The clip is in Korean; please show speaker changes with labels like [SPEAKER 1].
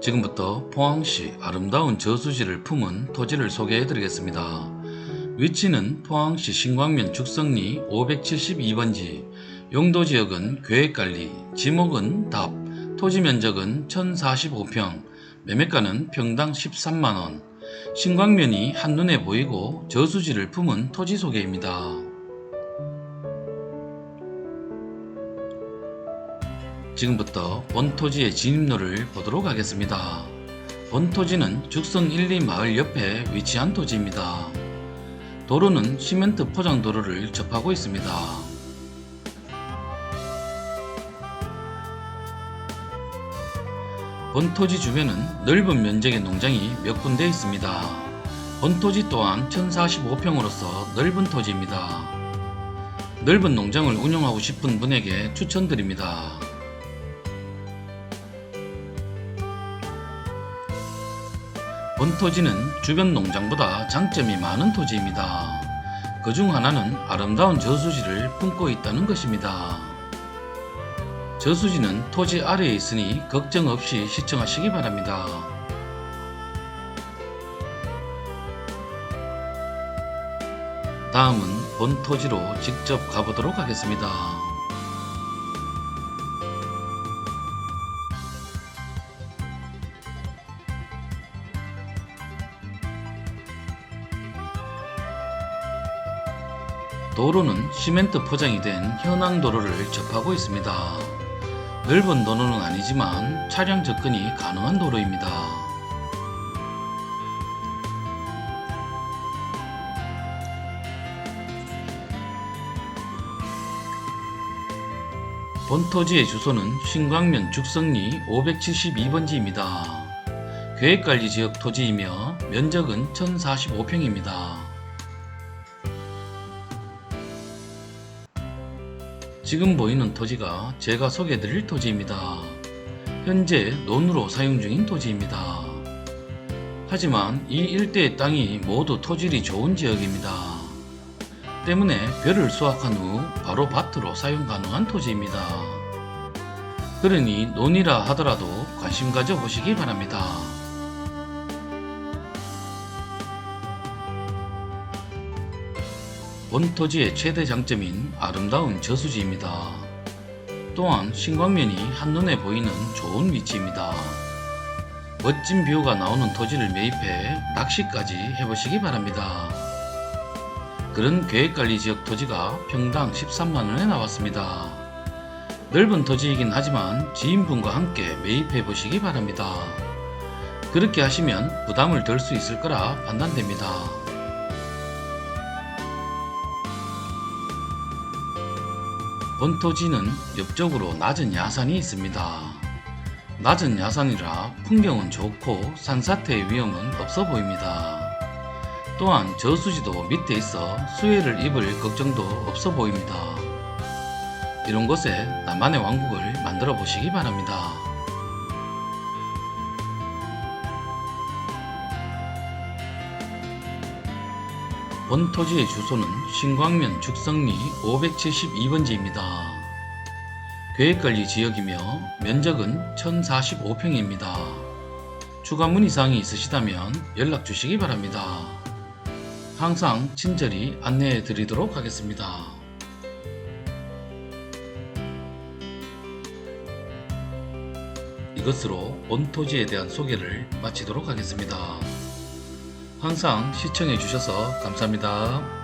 [SPEAKER 1] 지금부터 포항시 아름다운 저수지를 품은 토지를 소개해 드리겠습니다. 위치는 포항시 신광면 죽성리 572번지, 용도지역은 계획관리, 지목은 답, 토지 면적은 1045평, 매매가는 평당 13만원, 신광면이 한눈에 보이고 저수지를 품은 토지 소개입니다. 지금부터 본토지의 진입로를 보도록 하겠습니다. 본토지는 죽성 1, 2 마을 옆에 위치한 토지입니다. 도로는 시멘트 포장 도로를 접하고 있습니다. 본토지 주변은 넓은 면적의 농장이 몇 군데 있습니다. 본토지 또한 1045평으로서 넓은 토지입니다. 넓은 농장을 운영하고 싶은 분에게 추천드립니다. 본토지는 주변 농장보다 장점이 많은 토지입니다. 그 중 하나는 아름다운 저수지를 품고 있다는 것입니다. 저수지는 토지 아래에 있으니 걱정 없이 시청하시기 바랍니다. 다음은 본토지로 직접 가보도록 하겠습니다. 도로는 시멘트 포장이 된 현황 도로를 접하고 있습니다. 넓은 도로는 아니지만 차량 접근이 가능한 도로입니다. 본토지의 주소는 신광면 죽성리 572번지입니다. 계획관리 지역 토지이며 면적은 1045평입니다. 지금 보이는 토지가 제가 소개해드릴 토지입니다. 현재 논으로 사용 중인 토지입니다. 하지만 이 일대의 땅이 모두 토질이 좋은 지역입니다. 때문에 벼를 수확한 후 바로 밭으로 사용 가능한 토지입니다. 그러니 논이라 하더라도 관심 가져 보시기 바랍니다. 본토지의 최대 장점인 아름다운 저수지입니다. 또한 신광면이 한눈에 보이는 좋은 위치입니다. 멋진 뷰가 나오는 토지를 매입해 낚시까지 해보시기 바랍니다. 그런 계획관리 지역 토지가 평당 13만원에 나왔습니다. 넓은 토지이긴 하지만 지인분과 함께 매입해 보시기 바랍니다. 그렇게 하시면 부담을 덜 수 있을 거라 판단됩니다. 본토지는 옆쪽으로 낮은 야산이 있습니다. 낮은 야산이라 풍경은 좋고 산사태의 위험은 없어 보입니다. 또한 저수지도 밑에 있어 수해를 입을 걱정도 없어 보입니다. 이런 곳에 나만의 왕국을 만들어 보시기 바랍니다. 본토지의 주소는 신광면 죽성리 572번지입니다. 계획관리 지역이며 면적은 1045평입니다. 추가 문의사항이 있으시다면 연락 주시기 바랍니다. 항상 친절히 안내해 드리도록 하겠습니다. 이것으로 본토지에 대한 소개를 마치도록 하겠습니다. 항상 시청해 주셔서 감사합니다.